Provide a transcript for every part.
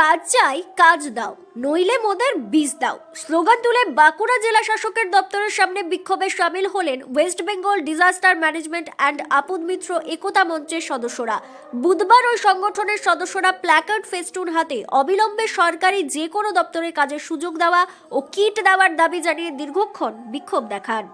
কাজ চাই কাজ দাও। নইলে মোদের বীজ দাও। স্লোগান তুলে বাঁকুড়া জেলা শাসকের দপ্তরের সামনে বিক্ষোভে সামিল হলেন West Bengal disaster management and Aapda Mitra Ekta মঞ্চের সদস্যরা। বুধবার ওই সংগঠনের সদস্যরা প্ল্যাকার্ড ফেস্টুন হাতে অবিলম্বে সরকারি যে কোনো দপ্তরে কাজের সুযোগ দেওয়া ও কিট দেওয়ার দাবি জানিয়ে দীর্ঘক্ষণ বিক্ষোভ দেখান।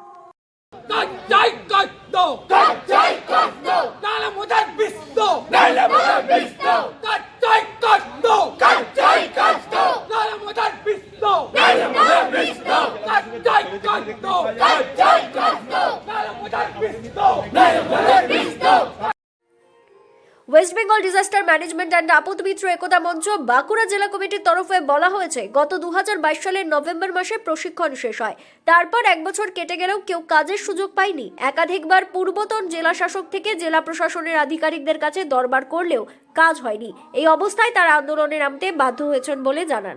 কাজ চাই কাজ দাও। কাজ চাই কাজ দাও। নালে মোদের বিষ দাও। নাইলে মোদের দাও। কাজ চাই কাজ দাও কাজ চাই কাজ দাও নালে মোদের বিষ দাও নাইলে মোদের বিষ দাও কাজ চাই কাজ দাও কাজ চাই কাজ দাও নালে মোদের বিষ দাও নাইলে মোদের বিষ দাও West Bengal disaster management and Aapda Mitra Ekta মঞ্চ বাঁকুড়া জেলা কমিটির তরফে বলা হয়েছে, গত দু হাজার বাইশ সালের নভেম্বর মাসে প্রশিক্ষণ শেষ হয়। তারপর এক বছর কেটে গেলেও কেউ কাজের সুযোগ পায়নি। একাধিকবার পূর্বতন জেলা শাসক থেকে জেলা প্রশাসনের আধিকারিকদের কাছে দরবার করলেও কাজ হয়নি। এই অবস্থায় তারা আন্দোলনে নামতে বাধ্য হয়েছেন বলে জানান।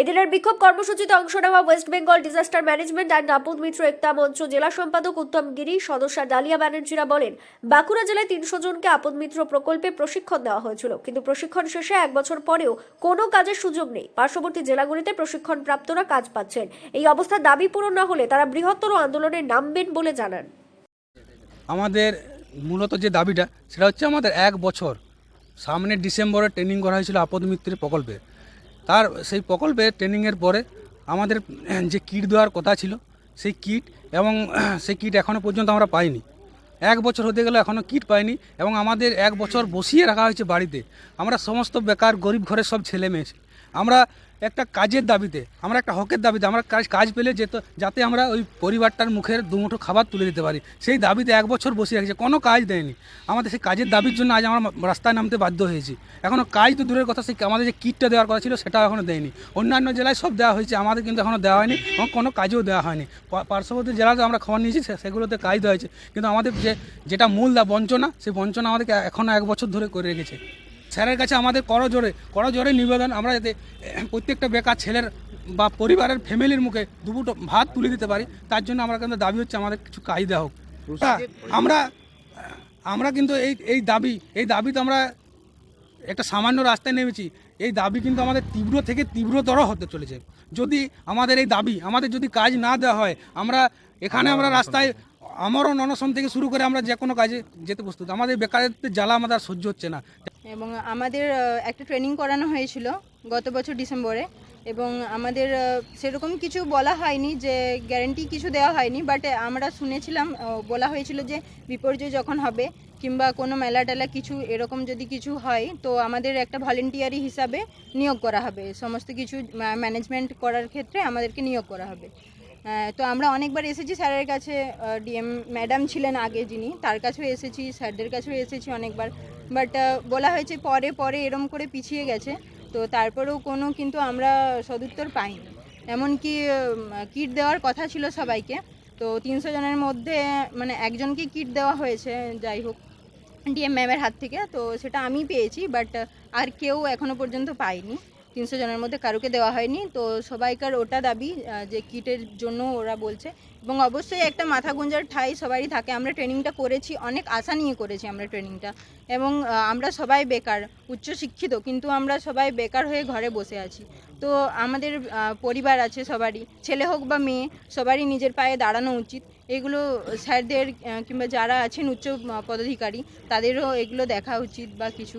এদিনের বিক্ষোভ কর্মসূচিতে অংশ নেওয়া West Bengal disaster management and Aapda Mitra Ekta মঞ্চ জেলা সম্পাদক উত্তম গিরি, সদস্যা ডালিয়া ব্যানার্জিরা বলেন, বাঁকুড়া জেলায় তিনশো জনকে আপদ মিত্র প্রকল্পে প্রশিক্ষণ দেওয়া হয়েছিল। কিন্তু প্রশিক্ষণ শেষে এক বছর পরেও কোনো কাজের সুযোগ নেই। পার্শ্ববর্তী জেলাগুলিতে প্রশিক্ষণ প্রাপ্তরা কাজ পাচ্ছেন। এই অবস্থার দাবি পূরণ না হলে তারা বৃহত্তর আন্দোলনে নামবেন বলে জানান। আমাদের মূলত যে দাবিটা, সেটা হচ্ছে আমাদের এক বছর সামনে ডিসেম্বরে ট্রেনিং করা হয়েছিল আপদ মিত্রের প্রকল্পে। তার সেই প্রকল্পে ট্রেনিংয়ের পরে আমাদের যে কিট দেওয়ার কথা ছিল, সেই কিট এবং সেই কিট এখনও পর্যন্ত আমরা পাইনি। এক বছর হতে গেলে এখনও কিট পাইনি এবং আমাদের এক বছর বসিয়ে রাখা হয়েছে বাড়িতে। আমরা সমস্ত বেকার, গরিব ঘরের সব ছেলে মেয়ে আমরা একটা কাজের দাবিতে, আমরা একটা হকের দাবিতে, আমরা কাজ কাজ পেলে যেত, যাতে আমরা ওই পরিবারটার মুখের দুমুঠো খাবার তুলে দিতে পারি। সেই দাবিতে এক বছর বসে রেখেছে, কোনো কাজ দেয়নি। আমাদের সেই কাজের দাবির জন্য আজ আমরা রাস্তায় নামতে বাধ্য হয়েছি। এখনও কাজ তো দূরের কথা, সেই আমাদের যে কিটটা দেওয়ার কথা ছিল, সেটাও এখনও দেয়নি। অন্যান্য জেলায় সব দেওয়া হয়েছে, আমাদের কিন্তু এখনও দেওয়া হয়নি, এবং কোনো কাজও দেওয়া হয়নি। পার্শ্ববর্তী জেলাতে আমরা খবর নিয়েছি সেগুলোতে কাজ দেওয়া হয়েছে। কিন্তু আমাদের যে, যেটা মূল দা বঞ্চনা, সেই বঞ্চনা আমাদেরকে এখনও এক বছর ধরে করে রেখেছে। স্যারের কাছে আমাদের করজোরে করজোরে নিবেদন। আমরা যাতে প্রত্যেকটা বেকার ছেলের বা পরিবারের ফ্যামিলির মুখে দুপুটো ভাত তুলে দিতে পারি তার জন্য আমরা কিন্তু দাবি হচ্ছে আমাদের কিছু কাজ দেওয়া হোক হ্যাঁ, আমরা আমরা কিন্তু এই এই দাবি এই দাবিতে আমরা একটা সামান্য রাস্তায় নেমেছি এই দাবি কিন্তু আমাদের তীব্র থেকে তীব্রতর হতে চলেছে। যদি আমাদের এই দাবি আমাদের যদি কাজ না দেওয়া হয় আমরা এখানে আমরা রাস্তায় আমারও অনশন থেকে শুরু করে আমরা যে কোনো কাজে যেতে প্রস্তুত। আমাদের বেকারত্বের জ্বালা আমাদের সহ্য হচ্ছে না। এবং আমাদের একটা ট্রেনিং করানো হয়েছিল গত বছর ডিসেম্বরে এবং আমাদের সেরকম কিছু বলা হয়নি যে গ্যারেন্টি কিছু দেওয়া হয়নি বাট আমরা শুনেছিলাম বলা হয়েছিল যে বিপর্যয় যখন হবে কিংবা কোনো মেলা টেলা কিছু, এরকম যদি কিছু হয়, তো আমাদের একটা ভলেন্টিয়ারি হিসাবে নিয়োগ করা হবে। সমস্ত কিছু ম্যানেজমেন্ট করার ক্ষেত্রে আমাদেরকে নিয়োগ করা হবে। তো আমরা অনেকবার এসেছি স্যারের কাছে ডিএম ম্যাডাম ছিলেন আগে যিনি, তার কাছেও এসেছি, স্যারদের কাছেও এসেছি অনেকবার। বাট বলা হয়েছে পরে পরে এরম করে পিছিয়ে গেছে। তো তারপরেও কোনো কিন্তু আমরা সদুত্তর পাইনি। এমনকি কিট দেওয়ার কথা ছিল সবাইকে। তো তিনশো জনের মধ্যে মানে একজনকে কিট দেওয়া হয়েছে, যাই হোক, ডিএম ম্যামের হাত থেকে। তো সেটা আমি পেয়েছি, বাট আর কেউ এখনও পর্যন্ত পাইনি। তিনশো জনের মধ্যে কারুকে দেওয়া হয়নি। তো সবাইকার ওটা দাবি যে কিটের জন্য ওরা বলছে। এবং অবশ্যই একটা মাথা গুঞ্জার ঠাই সবারই থাকে। আমরা ট্রেনিংটা করেছি, অনেক আশা নিয়ে করেছি আমরা ট্রেনিংটা। এবং আমরা সবাই বেকার, উচ্চশিক্ষিত, কিন্তু আমরা সবাই বেকার হয়ে ঘরে বসে আছি। তো আমাদের পরিবার আছে সবারই। ছেলে হোক বা মেয়ে, সবারই নিজের পায়ে দাঁড়ানো উচিত। এগুলো স্যারদের কিংবা যারা আছেন উচ্চ পদাধিকারী, তাদেরও এগুলো দেখা উচিত বা কিছু।